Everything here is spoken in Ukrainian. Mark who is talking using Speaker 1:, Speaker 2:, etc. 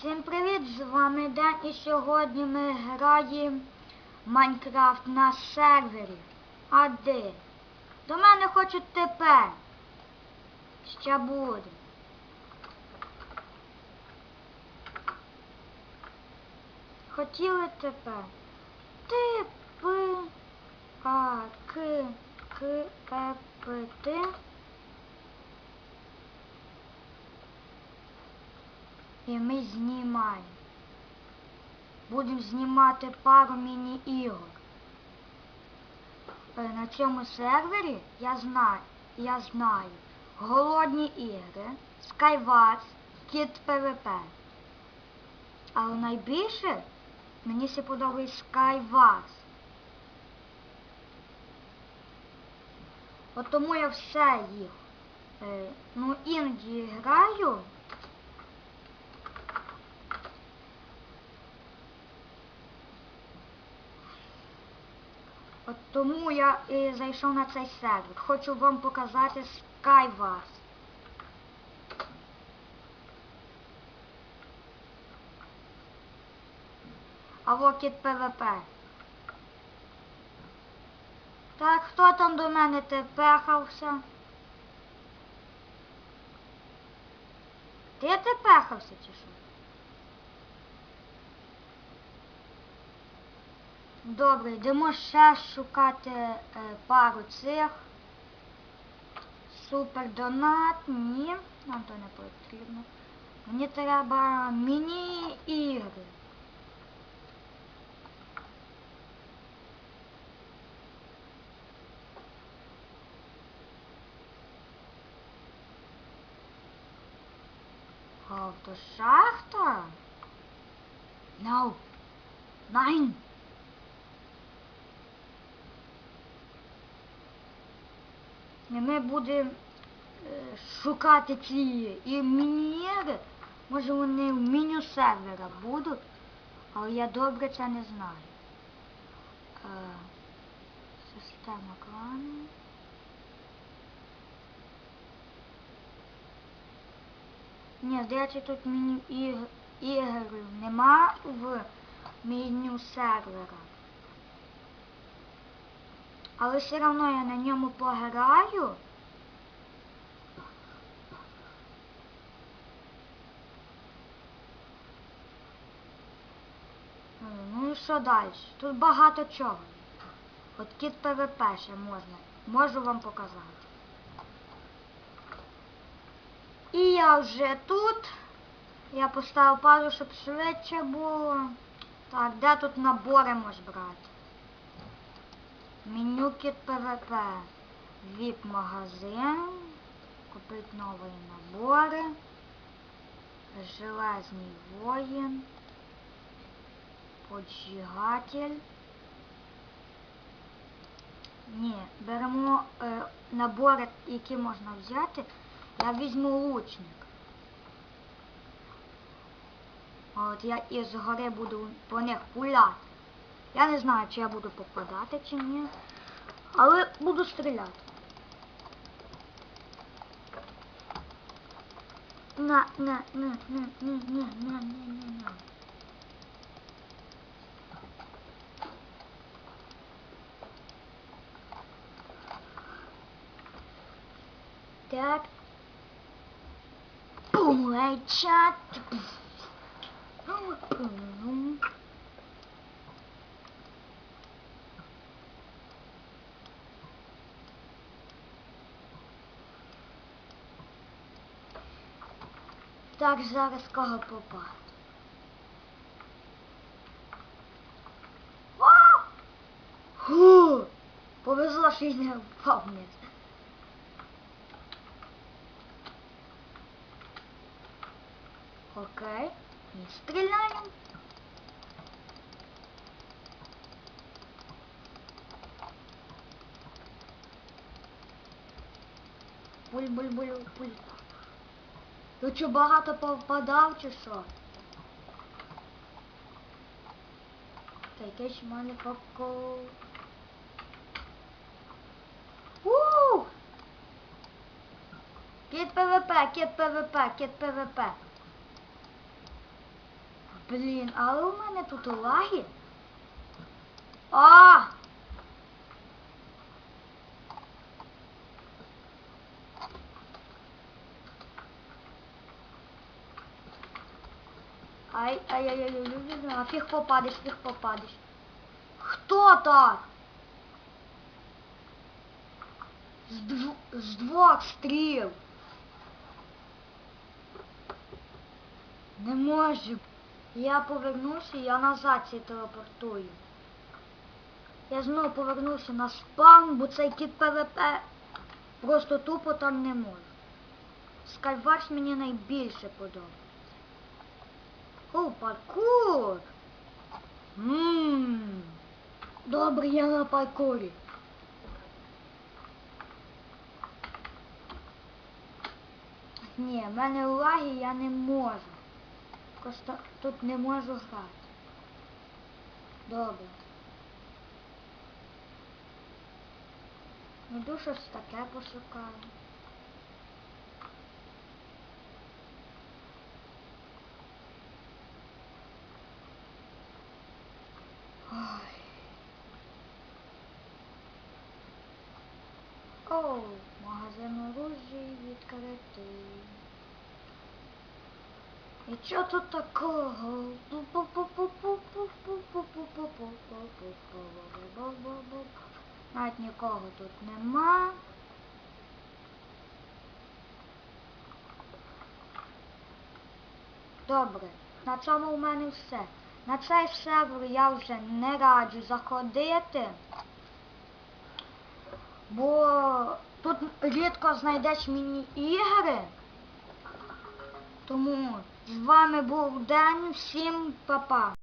Speaker 1: Всім привіт! З вами Ден і сьогодні ми граємо Майнкрафт на сервері. А де? До мене хочуть тепер. Ще буде. Хотіли тепер. Ти пи а к к е п І ми знімаємо. Будемо знімати пару міні-ігор. Е, На цьому сервері я знаю, я знаю Голодні ігри, Skywars, Kid PvP. Але найбільше мені се подобається Skywars. От тому я все їх. Е, ну, іноді граю. От тому я і зайшов на цей сервер. Хочу вам показати Skywars. Або кіт ПВП. Так, хто там до мене тепехався? Ти тепехався чи що? Добре, йдемо ще шукати е, пару цих. Супер донат. Ні, нам то не потрібно. Мені треба міні-ігри. Автошахта? No. Nine. Ми будемо е, шукати ці і мінієри. Може вони в меню сервера будуть, але я добре це не знаю. Е, система клану. Ні, здається, тут меню ігр, нема в меню сервера. Але все одно я на ньому пограю. Ну і що далі? Тут багато чого. От кіт ПВП ще можна. Можу вам показати. І я вже тут. Я поставив паузу, щоб швидше було. Так, де тут набори можеш брати? Меню кіт ПВП. VIP магазин. Купить нові набори. Железний воїн. Поджигатель. Ні, беремо е, набори, які можна взяти. Я візьму лучник. От я із гори буду по них пуляти. Я не знаю, чи я буду попадати, чи ні. Але буду стріляти. На, на, на, на, на, на, на, на, на, на. Так. Бум, чат. Бум. Так, зараз кого попа. Фу! Повезло, що й не впав вниз. Окей. І стріляємо. Буль-буль-буль-буль. Ну що, багато попадав чи що? Та якесь в мене поко... Ууу! Кіт ПВП, кіт ПВП, кіт ПВП. Блін, але у мене тут лаги. А! Ай, ай, ай, ай, ай, ай, фіг попадеш, фіг попадеш. Хто так? З, дв... з двох стріл. Не можу. Я повернувся, я назад ці телепортую. Я знову повернувся на спам, бо цей кіт ПВП просто тупо там не можу. Скайварс мені найбільше подобається. О, паркур! Ммм. Добре, я на паркурі. Ні, в мене лаги я не можу. Просто тут не можу грати. Добре. Іду щось таке пошукаю. О, магазин оружия відкритий. І що тут такого? Навіть нікого тут нема. Добре, на цьому у мене все. На цей сервер я вже не раджу заходити, бо тут рідко знайдеш міні-ігри. Тому з вами був Ден, всім па-па.